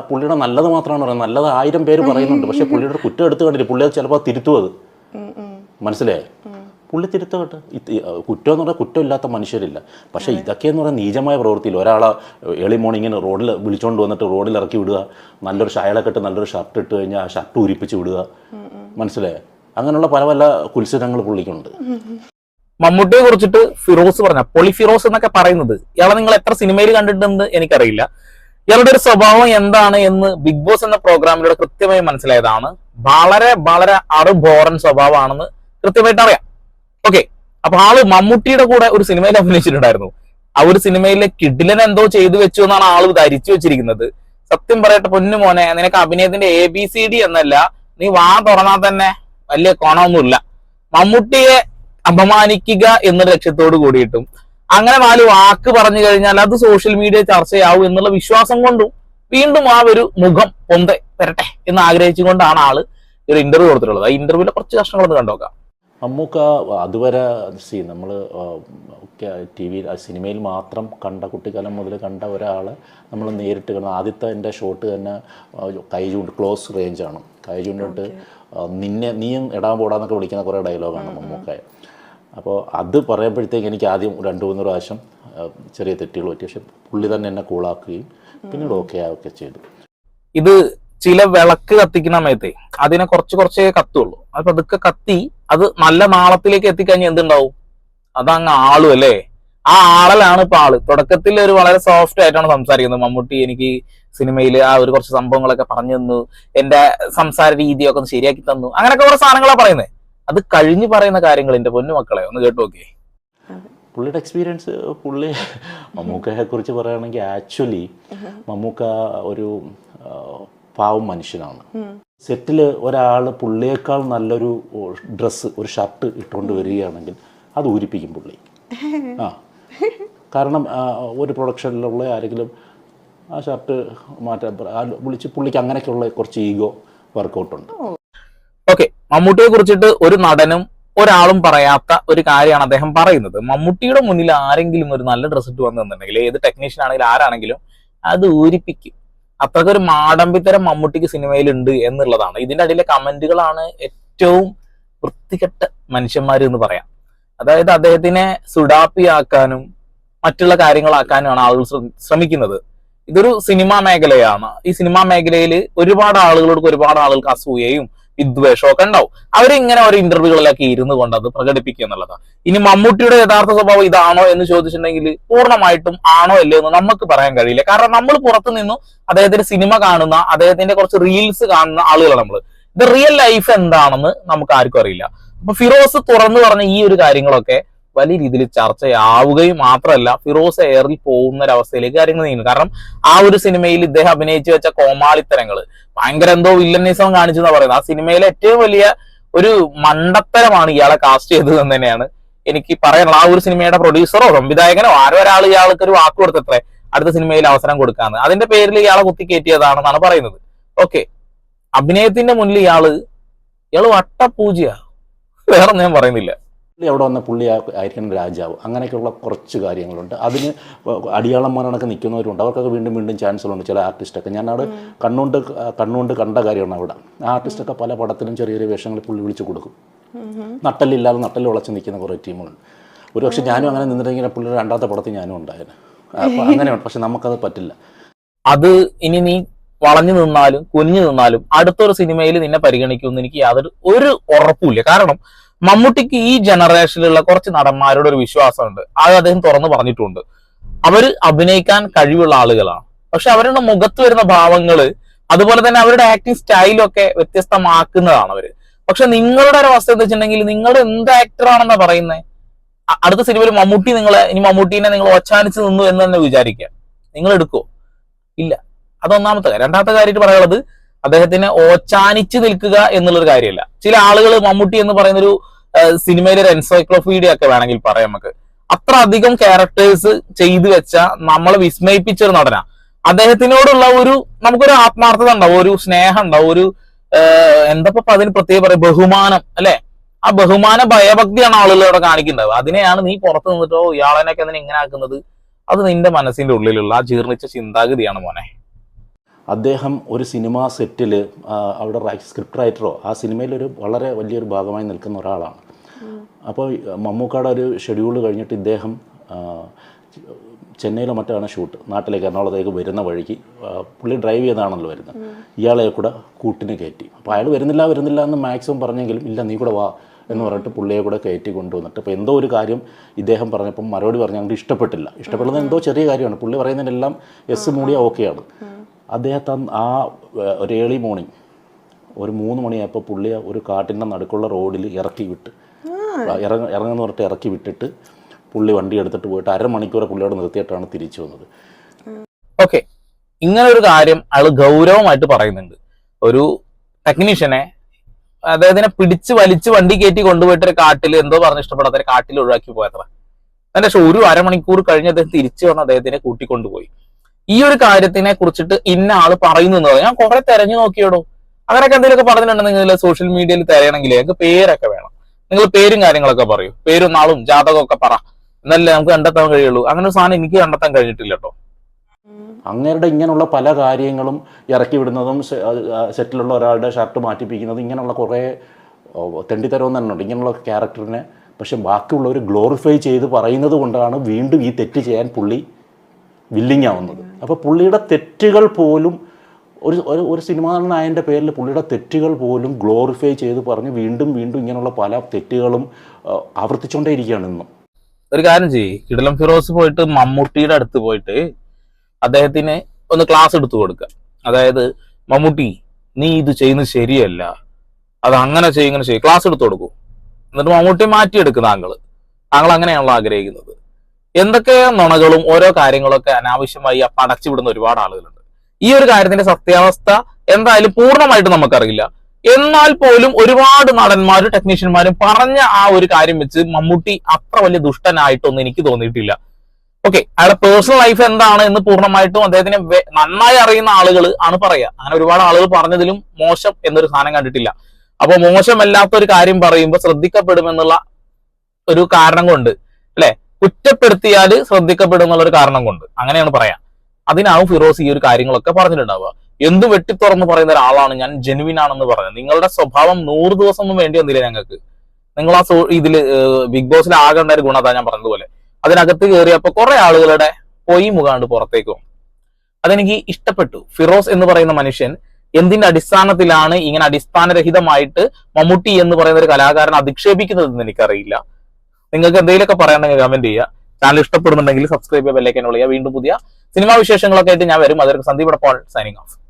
പുള്ളിയുടെ നല്ലത് മാത്രമാണ് പറയുന്നത്. നല്ലത് ആയിരം പേര് പറയുന്നുണ്ട്. പക്ഷെ പുള്ളിയുടെ കുറ്റം എടുത്തു കണ്ടില്ല. പുള്ളി അത് ചിലപ്പോൾ തിരുത്തും അത്. മനസ്സിലായേ? പുള്ളി തിരുത്തട്ടെ കുറ്റം എന്ന് പറഞ്ഞാൽ കുറ്റമില്ലാത്ത മനുഷ്യരില്ല. പക്ഷേ ഇതൊക്കെയെന്ന് പറഞ്ഞാൽ നീചമായ പ്രവൃത്തിയിൽ ഒരാളെ ഏളി മോർണിങ്ങിന് റോഡിൽ വിളിച്ചുകൊണ്ട് വന്നിട്ട് റോഡിൽ ഇറക്കി വിടുക. നല്ലൊരു ഷായലൊക്കെ ഇട്ട് നല്ലൊരു ഷർട്ട് ഇട്ട് കഴിഞ്ഞാൽ ആ ഷർട്ട് ഉരിപ്പിച്ച് വിടുക. മനസ്സിലായേ? അങ്ങനെയുള്ള പല പല കുത്സിതങ്ങൾ പുള്ളിക്കുണ്ട്. മമ്മൂട്ടിയെ കുറിച്ചിട്ട് ഫിറോസ് പറഞ്ഞ പൊളി ഫിറോസ് എന്നൊക്കെ പറയുന്നത്. ഇയാളെ നിങ്ങൾ എത്ര സിനിമയിൽ കണ്ടിട്ടുണ്ടെന്ന് എനിക്കറിയില്ല. ഇയാളുടെ ഒരു സ്വഭാവം എന്താണ് എന്ന് ബിഗ് ബോസ് എന്ന പ്രോഗ്രാമിലൂടെ കൃത്യമായി മനസ്സിലായതാണ്. വളരെ വളരെ അറുബോറൻ സ്വഭാവമാണെന്ന് കൃത്യമായിട്ട് അറിയാം. ഓക്കെ അപ്പൊ ആൾ മമ്മൂട്ടിയുടെ കൂടെ ഒരു സിനിമയിൽ അഭിനയിച്ചിട്ടുണ്ടായിരുന്നു. ആ ഒരു സിനിമയിലെ കിഡിലൻ എന്തോ ചെയ്തു വെച്ചു എന്നാണ് ആൾ ധരിച്ചു വെച്ചിരിക്കുന്നത്. സത്യം പറയട്ടെ പൊന്നു മോനെ നിനക്ക് അഭിനയത്തിന്റെ എ ബി സി ഡി എന്നല്ല നീ വാ തുറന്നാൽ തന്നെ വലിയ കോണമൊന്നുമില്ല. മമ്മൂട്ടിയെ അപമാനിക്കുക എന്ന ലക്ഷ്യത്തോട് കൂടിയിട്ടും അങ്ങനെ നാല് വാക്ക് പറഞ്ഞു കഴിഞ്ഞാൽ അത് സോഷ്യൽ മീഡിയ ചർച്ചയാവും എന്നുള്ള വിശ്വാസം കൊണ്ടും വീണ്ടും ആ ഒരു മുഖം പൊന്തെ വരട്ടെ എന്ന് ആഗ്രഹിച്ചുകൊണ്ടാണ് ആൾ ഈ ഒരു ഇന്റർവ്യൂ കൊടുത്തിട്ടുള്ളത്. ആ ഇന്റർവ്യൂവിലെ കുറച്ച് കഷ്ണങ്ങളൊന്ന് കണ്ടോക്കാം അമ്മൂക്ക അതുവരെ സി നമ്മൾ ടി വിയിൽ സിനിമയിൽ മാത്രം കണ്ട കുട്ടിക്കാലം മുതൽ കണ്ട ഒരാളെ നമ്മൾ നേരിട്ട് കാണുന്നത് ആദ്യത്തെ എന്റെ ഷോട്ട് തന്നെ കൈ ചൂണ്ട് ക്ലോസ് റേഞ്ചാണ് കൈ ചൂണ്ടിട്ട് നിന്നെ നീയും ഇടാൻ പോടാന്നൊക്കെ വിളിക്കുന്ന കുറേ ഡയലോഗാണ് മമ്മൂക്കായ അപ്പോൾ അത് പറയുമ്പോഴത്തേക്ക് എനിക്ക് ആദ്യം രണ്ട് മൂന്ന് പ്രാവശ്യം ചെറിയ തെറ്റുകൾ പറ്റി. പക്ഷെ പുള്ളി തന്നെ എന്നെ കൂളാക്കുകയും പിന്നീട് ഓക്കെ ആവുകയൊക്കെ ചെയ്തു. ഇത് ചില വിളക്ക് കത്തിക്കുന്ന സമയത്തെ അതിനെ കുറച്ച് കുറച്ചേ കത്തുള്ളൂ. അത് പതുക്കെ കത്തി അത് നല്ല നാളത്തിലേക്ക് എത്തിക്കഴിഞ്ഞാൽ എന്തുണ്ടാവും? അതങ്ങ് ആളും അല്ലേ? ആ ആളലാണ് ഇപ്പൊ ആൾ. തുടക്കത്തിൽ ഒരു വളരെ സോഫ്റ്റ് ആയിട്ടാണ് സംസാരിക്കുന്നത്. മമ്മൂട്ടി എനിക്ക് സിനിമയിൽ ആ ഒരു കുറച്ച് സംഭവങ്ങളൊക്കെ പറഞ്ഞു തന്നു. എന്റെ സംസാര രീതിയൊക്കെ ഒന്ന് ശരിയാക്കി തന്നു. അങ്ങനെയൊക്കെ കുറെ സാധനങ്ങളാണ് പറയുന്നത് അത് കഴിഞ്ഞു പറയുന്ന കാര്യങ്ങൾ എന്റെ പൊന്നു മക്കളെ ഒന്ന് കേട്ടു നോക്കേ പുള്ളിയുടെ എക്സ്പീരിയൻസ് പുള്ളി മമ്മൂക്കയെ കുറിച്ച് പറയുകയാണെങ്കിൽ ആക്ച്വലി മമ്മൂക്ക ഒരു പാവം മനുഷ്യനാണ്. സെറ്റിൽ ഒരാൾ പുള്ളിയേക്കാൾ നല്ലൊരു ഡ്രസ്സ് ഒരു ഷർട്ട് ഇട്ടുകൊണ്ട് വരികയാണെങ്കിൽ അത് ഊരിപ്പിക്കും പുള്ളി. ആ. കാരണം ഒരു പ്രൊഡക്ഷനിലുള്ള ആരെങ്കിലും ആ ഷർട്ട് മാറ്റാൻ വിളിച്ച് പുള്ളിക്ക് അങ്ങനെയൊക്കെയുള്ള കുറച്ച് ഈഗോ വർക്കൗട്ടുണ്ട് മമ്മൂട്ടിയെ കുറിച്ചിട്ട് ഒരു നടനും ഒരാളും പറയാത്ത ഒരു കാര്യമാണ് അദ്ദേഹം പറയുന്നത്. മമ്മൂട്ടിയുടെ മുന്നിൽ ആരെങ്കിലും ഒരു നല്ല ഡ്രസ് ഇട്ട് വന്നിട്ടുണ്ടെങ്കിൽ ഏത് ടെക്നീഷ്യൻ ആണെങ്കിലും ആരാണെങ്കിലും അത് ഊരിപ്പിക്കും. അത്രക്കൊരു മാടമ്പിത്തരം മമ്മൂട്ടിക്ക് സിനിമയിലുണ്ട് എന്നുള്ളതാണ്. ഇതിന്റെ അടിയിലെ കമന്റുകളാണ് ഏറ്റവും വൃത്തികെട്ട മനുഷ്യന്മാർ എന്ന് പറയാം. അതായത് അദ്ദേഹത്തിനെ സുഡാപ്പിയാക്കാനും മറ്റുള്ള കാര്യങ്ങളാക്കാനുമാണ് ആളുകൾ ശ്രമ- ശ്രമിക്കുന്നത്. ഇതൊരു സിനിമാ മേഖലയാണ്. ഈ സിനിമാ മേഖലയിൽ ഒരുപാട് ആളുകളോട് ഒരുപാട് ആളുകൾക്ക് അസൂയയും വിദ്വേഷവും ഒക്കെ ഉണ്ടാവും. അവരിങ്ങനെ ഓരോ ഇന്റർവ്യൂകളിലൊക്കെ ഇരുന്നു കൊണ്ട് അത് പ്രകടിപ്പിക്കുക എന്നുള്ളതാണ് ഇനി മമ്മൂട്ടിയുടെ യഥാർത്ഥ സ്വഭാവം ഇതാണോ എന്ന് ചോദിച്ചിട്ടുണ്ടെങ്കിൽ പൂർണമായിട്ടും ആണോ അല്ലേ എന്ന് നമുക്ക് പറയാൻ കഴിയില്ല. കാരണം നമ്മൾ പുറത്തു നിന്നും അദ്ദേഹത്തിന്റെ സിനിമ കാണുന്ന അദ്ദേഹത്തിന്റെ കുറച്ച് റീൽസ് കാണുന്ന ആളുകളാണ് നമ്മൾ ഇത് റിയൽ ലൈഫ് എന്താണെന്ന് നമുക്ക് ആർക്കും അറിയില്ല. അപ്പൊ ഫിറോസ് തുറന്നു പറഞ്ഞ ഈ ഒരു കാര്യങ്ങളൊക്കെ വലിയ രീതിയിൽ ചർച്ചയാവുകയും മാത്രമല്ല ഫിറോസ് എയറിൽ പോകുന്ന അവസ്ഥയിലേക്ക് കാര്യങ്ങൾ നീങ്ങുന്നു. കാരണം ആ ഒരു സിനിമയിൽ ഇദ്ദേഹം അഭിനയിച്ചു വെച്ച കോമാളിത്തരങ്ങൾ ഭയങ്കര എന്തോ വില്ലനിസം കാണിച്ചു എന്നാ പറയുന്നത് ആ സിനിമയിലെ ഏറ്റവും വലിയ ഒരു മണ്ടത്തരമാണ് ഇയാളെ കാസ്റ്റ് ചെയ്തത് എന്ന് തന്നെയാണ് എനിക്ക് പറയാനുള്ള ആ ഒരു സിനിമയുടെ പ്രൊഡ്യൂസറോ സംവിധായകനോ ആരോ ഒരാൾ ഇയാൾക്ക് ഒരു വാക്ക് കൊടുത്തത്രേ അടുത്ത സിനിമയിൽ അവസരം കൊടുക്കാന്ന്. അതിന്റെ പേരിൽ ഇയാളെ കുത്തി കയറ്റിയതാണെന്നാണ് പറയുന്നത്. ഓക്കെ അഭിനയത്തിന്റെ മുന്നിൽ ഇയാൾ ഇയാൾ വട്ടപൂജയാ. വേറെ ഞാൻ പറയുന്നില്ല. പുള്ളി അവിടെ വന്ന പുള്ളി ആയിരിക്കണം രാജാവ്. അങ്ങനെയൊക്കെയുള്ള കുറച്ച് കാര്യങ്ങളുണ്ട്. അതിന് അടിയാളന്മാരൊക്കെ നിൽക്കുന്നവരുണ്ട്. അവർക്കൊക്കെ വീണ്ടും വീണ്ടും ചാൻസുകളുണ്ട്. ചില ആർട്ടിസ്റ്റൊക്കെ. ഞാൻ അവിടെ കണ്ണുകൊണ്ട് കണ്ണുകൊണ്ട് കണ്ട കാര്യമാണ് അവിടെ. ആ ആർട്ടിസ്റ്റൊക്കെ പല പടത്തിലും ചെറിയ ചെറിയ വേഷങ്ങൾ പുള്ളി വിളിച്ചു കൊടുക്കും. നട്ടലില്ലാതെ നട്ടൽ ഉളച്ച് നിൽക്കുന്ന കുറേ ടീമുകളുണ്ട്. ഒരു പക്ഷേ ഞാനും അങ്ങനെ നിന്നിട്ടെങ്കിൽ പുള്ളിയുടെ രണ്ടാമത്തെ പടത്തിൽ ഞാനും ഉണ്ടായിരുന്നു അപ്പോൾ അങ്ങനെയുണ്ട്. പക്ഷെ നമുക്കത് പറ്റില്ല. അത് ഇനി നീ വളഞ്ഞു നിന്നാലും കുനിഞ്ഞു നിന്നാലും അടുത്തൊരു സിനിമയിൽ നിന്നെ പരിഗണിക്കുമെന്ന് എനിക്ക് യാതൊരു ഒരു ഉറപ്പുമില്ല കാരണം മമ്മൂട്ടിക്ക് ഈ ജനറേഷനിലുള്ള കുറച്ച് നടന്മാരോട് ഒരു വിശ്വാസമുണ്ട്. അത് അദ്ദേഹം തുറന്നു പറഞ്ഞിട്ടുണ്ട്. അവർ അഭിനയിക്കാൻ കഴിവുള്ള ആളുകളാണ്. പക്ഷെ അവരുടെ മുഖത്ത് വരുന്ന ഭാവങ്ങൾ അതുപോലെ തന്നെ അവരുടെ ആക്ടിങ് സ്റ്റൈലൊക്കെ വ്യത്യസ്തമാക്കുന്നതാണ് അവർ. പക്ഷെ നിങ്ങളുടെ ഒരു അവസ്ഥ എന്താ വെച്ചിട്ടുണ്ടെങ്കിൽ നിങ്ങൾ എന്ത് ആക്ടറാണെന്നാ പറയുന്നത് അടുത്ത സിനിമയിൽ മമ്മൂട്ടി നിങ്ങളെ ഇനി മമ്മൂട്ടീനെ നിങ്ങൾ ഒച്ചാനിച്ച് നിന്നു എന്ന് തന്നെ വിചാരിക്കുക. നിങ്ങൾ എടുക്കോ ഇല്ല. അതൊന്നാമത്തെ രണ്ടാമത്തെ കാര്യമായിട്ട് പറയാനുള്ളത് അദ്ദേഹത്തിന് ഓച്ചാനിച്ച് നിൽക്കുക എന്നുള്ളൊരു കാര്യമല്ല. ചില ആളുകൾ മമ്മൂട്ടി എന്ന് പറയുന്ന ഒരു സിനിമയിലെ ഒരു എൻസൈക്ലോപീഡിയ ഒക്കെ വേണമെങ്കിൽ പറയാം നമുക്ക്. അത്ര അധികം ക്യാരക്ടേഴ്സ് ചെയ്തു വെച്ച നമ്മളെ വിസ്മയിപ്പിച്ച ഒരു നടന. അദ്ദേഹത്തിനോടുള്ള ഒരു നമുക്കൊരു ആത്മാർത്ഥത ഉണ്ടാവും ഒരു സ്നേഹം ഉണ്ടാവും ഒരു എന്താ ഇപ്പൊ അതിന് പ്രത്യേകം പറയാം ബഹുമാനം അല്ലെ? ആ ബഹുമാന ഭയഭക്തിയാണ് ആളുകൾ ഇവിടെ കാണിക്കുന്നത്. അതിനെയാണ് നീ പുറത്ത് നിന്നിട്ടോ ഇയാളെനൊക്കെ അതിനെ എങ്ങനെ ആക്കുന്നത്? അത് നിന്റെ മനസ്സിന്റെ ഉള്ളിലുള്ള ആ ജീർണിച്ച ചിന്താഗതിയാണ് മോനെ. അദ്ദേഹം ഒരു സിനിമാ സെറ്റിൽ അവിടെ സ്ക്രിപ്റ്റ് റൈറ്ററോ ആ സിനിമയിലൊരു വളരെ വലിയൊരു ഭാഗമായി നിൽക്കുന്ന ഒരാളാണ്. അപ്പോൾ മമ്മൂക്കയുടെ ഒരു ഷെഡ്യൂൾ കഴിഞ്ഞിട്ട് ഇദ്ദേഹം ചെന്നൈയിലെ മറ്റാണ് ഷൂട്ട് നാട്ടിലേക്ക് എറണാകുളത്തേക്ക് വരുന്ന വഴിക്ക് പുള്ളി ഡ്രൈവ് ചെയ്താണല്ലോ വരുന്നത്. ഇയാളെ കൂടെ കൂട്ടിന് കയറ്റി. അപ്പോൾ അയാൾ വരുന്നില്ല വരുന്നില്ല എന്ന് മാക്സിമം പറഞ്ഞെങ്കിലും ഇല്ല നീ കൂടെ വാ എന്ന് പറഞ്ഞിട്ട് പുള്ളിയെ കൂടെ കയറ്റി കൊണ്ടുവന്നിട്ട്. അപ്പോൾ എന്തോ ഒരു കാര്യം ഇദ്ദേഹം പറഞ്ഞപ്പം മറുപടി പറഞ്ഞു ഞങ്ങൾക്ക് ഇഷ്ടപ്പെട്ടില്ല. ഇഷ്ടപ്പെടുന്നത് എന്തോ ചെറിയ കാര്യമാണ്. പുള്ളി പറയുന്നതിനെല്ലാം എസ് മൂടിയ ഓക്കെയാണ്. അദ്ദേഹത്തെ ആ ഒരു ഏളി മോർണിംഗ് ഒരു മൂന്ന് മണിയായപ്പോൾ പുള്ളിയെ ഒരു കാട്ടിന്റെ നടുക്കുള്ള റോഡിൽ ഇറക്കി വിട്ട്. ഇറങ്ങ ഇറങ്ങുന്ന പറഞ്ഞിട്ട് ഇറക്കി വിട്ടിട്ട് പുള്ളി വണ്ടി എടുത്തിട്ട് പോയിട്ട് അരമണിക്കൂർ പുള്ളിയോട് നിർത്തിയിട്ടാണ് തിരിച്ചു വന്നത്. ഓക്കെ ഇങ്ങനെ ഒരു കാര്യം അയാൾ ഗൗരവമായിട്ട് പറയുന്നുണ്ട്. ഒരു ടെക്നീഷ്യനെ അദ്ദേഹത്തിനെ പിടിച്ച് വലിച്ച് വണ്ടി കയറ്റി കൊണ്ടുപോയിട്ട് ഒരു കാട്ടിൽ എന്തോ പറഞ്ഞ് ഇഷ്ടപ്പെടാത്ത ഒരു കാട്ടിൽ ഒഴിവാക്കി പോയത്ര. അതിന്റെ പക്ഷെ ഒരു അരമണിക്കൂർ കഴിഞ്ഞ് അദ്ദേഹം തിരിച്ചു വന്ന് അദ്ദേഹത്തിനെ കൂട്ടിക്കൊണ്ടുപോയി. ഈ ഒരു കാര്യത്തിനെ കുറിച്ചിട്ട് ഇന്ന ആൾ പറയുന്നു. ഞാൻ കുറെ തെരഞ്ഞു നോക്കിയോടോ? അങ്ങനെയൊക്കെ എന്തെങ്കിലുമൊക്കെ പറഞ്ഞിട്ടുണ്ടെങ്കിൽ സോഷ്യൽ മീഡിയയിൽ തിരയണമെങ്കിൽ ഞങ്ങൾക്ക് പേരൊക്കെ വേണം. നിങ്ങൾ പേരും കാര്യങ്ങളൊക്കെ പറയൂ. പേരും നാളും ജാതകമൊക്കെ പറ. എന്നല്ലേ നമുക്ക് കണ്ടെത്താൻ കഴിയുള്ളൂ. അങ്ങനെ ഒരു സാധനം എനിക്ക് കണ്ടെത്താൻ കഴിഞ്ഞിട്ടില്ല കേട്ടോ. അങ്ങേരുടെ ഇങ്ങനെയുള്ള പല കാര്യങ്ങളും ഇറക്കി വിടുന്നതും സെറ്റിലുള്ള ഒരാളുടെ ഷർട്ട് മാറ്റിപ്പിക്കുന്നതും ഇങ്ങനെയുള്ള കുറേ തെണ്ടിത്തരവും തെണ്ടിത്തരം തന്നെ ഉണ്ട്. ഇങ്ങനെയുള്ള ക്യാരക്ടറിനെ പക്ഷെ ബാക്കിയുള്ളവർ ഗ്ലോറിഫൈ ചെയ്ത് പറയുന്നത് കൊണ്ടാണ് വീണ്ടും ഈ തെറ്റ് ചെയ്യാൻ പുള്ളി വില്ലിങ് ആവുന്നത് അപ്പോൾ പുള്ളിയുടെ തെറ്റുകൾ പോലും ഒരു ഒരു ഒരു സിനിമാ നായന്റെ പേരിൽ പുള്ളിയുടെ തെറ്റുകൾ പോലും ഗ്ലോറിഫൈ ചെയ്ത് പറഞ്ഞ് വീണ്ടും വീണ്ടും ഇങ്ങനെയുള്ള പല തെറ്റുകളും ആവർത്തിച്ചുകൊണ്ടേ ആവർത്തിച്ചുകൊണ്ടേയിരിക്കുകയാണ് ഇന്നും. ഒരു കാര്യം ചെയ്യ്. കിടലം ഫിറോസ് പോയിട്ട് മമ്മൂട്ടിയുടെ അടുത്ത് പോയിട്ട് അദ്ദേഹത്തിന് ഒന്ന് ക്ലാസ് എടുത്തു കൊടുക്കുക അതായത് മമ്മൂട്ടി നീ ഇത് ചെയ്യുന്നത് ശരിയല്ല. അത് അങ്ങനെ ചെയ്യും ഇങ്ങനെ ചെയ്യും. ക്ലാസ് എടുത്തു കൊടുക്കൂ. എന്നിട്ട് മമ്മൂട്ടി മാറ്റിയെടുക്കും താങ്കൾ താങ്കൾ അങ്ങനെയാണല്ലോ ആഗ്രഹിക്കുന്നത്. എന്തൊക്കെ നുണകളും ഓരോ കാര്യങ്ങളൊക്കെ അനാവശ്യമായി പടച്ചുവിടുന്ന ഒരുപാട് ആളുകളുണ്ട്. ഈ ഒരു കാര്യത്തിന്റെ സത്യാവസ്ഥ എന്തായാലും പൂർണമായിട്ട് നമുക്കറിയില്ല. എന്നാൽ പോലും ഒരുപാട് നടന്മാരും ടെക്നീഷ്യന്മാരും പറഞ്ഞ ആ ഒരു കാര്യം വെച്ച് മമ്മൂട്ടി അത്ര വലിയ ദുഷ്ടനായിട്ടൊന്നും എനിക്ക് തോന്നിയിട്ടില്ല. ഓക്കെ അയാളുടെ പേഴ്സണൽ ലൈഫ് എന്താണ് എന്ന് പൂർണമായിട്ടും അദ്ദേഹത്തിനെ നന്നായി അറിയുന്ന ആളുകൾ ആണ് പറയുക. അങ്ങനെ ഒരുപാട് ആളുകൾ പറഞ്ഞതിലും മോശം എന്നൊരു സാധനം കണ്ടിട്ടില്ല. അപ്പൊ മോശമല്ലാത്ത ഒരു കാര്യം പറയുമ്പോൾ ശ്രദ്ധിക്കപ്പെടുമെന്നുള്ള ഒരു കാരണം കൊണ്ട് കുറ്റപ്പെടുത്തിയാൽ ശ്രദ്ധിക്കപ്പെടും എന്നുള്ളൊരു കാരണം കൊണ്ട്. അങ്ങനെയാണ് പറയാം. അതിനാവും ഫിറോസ് ഈ ഒരു കാര്യങ്ങളൊക്കെ പറഞ്ഞിട്ടുണ്ടാവുക. എന്ത് വെട്ടിത്തുറന്ന് പറയുന്ന ഒരാളാണ് ഞാൻ ജെനുവിൻ ആണെന്ന് പറഞ്ഞത് നിങ്ങളുടെ സ്വഭാവം നൂറ് ദിവസം ഒന്നും വേണ്ടി വന്നില്ല ഞങ്ങൾക്ക്. നിങ്ങൾ ആ സോ ഇതിൽ ബിഗ് ബോസിൽ ആകേണ്ട ഒരു ഗുണതാ ഞാൻ പറഞ്ഞതുപോലെ. അതിനകത്ത് കയറിയപ്പോ കുറെ ആളുകളുടെ പൊയ് മുഖാണ്ട് പുറത്തേക്ക് വന്നു. അതെനിക്ക് ഇഷ്ടപ്പെട്ടു. ഫിറോസ് എന്ന് പറയുന്ന മനുഷ്യൻ എന്തിന്റെ അടിസ്ഥാനത്തിലാണ് ഇങ്ങനെ അടിസ്ഥാനരഹിതമായിട്ട് മമ്മൂട്ടി എന്ന് പറയുന്ന ഒരു കലാകാരൻ അധിക്ഷേപിക്കുന്നതെന്ന് എനിക്കറിയില്ല. നിങ്ങൾക്ക് എന്തെങ്കിലുമൊക്കെ പറയാനുണ്ടെങ്കിൽ കമന്റ് ചെയ്യുക. ചാനൽ ഇഷ്ടപ്പെടുന്നുണ്ടെങ്കിൽ സബ്സ്ക്രൈബ് ചെയ്യുക ബെല്ലൈക്കൻ വിളിക്കുക വീണ്ടും പുതിയ സിനിമാ വിശേഷങ്ങളൊക്കെ ആയിട്ട് ഞാൻ വരും. അതൊരു സന്ദീപ് പോൾ സൈനിങ് ഓഫ്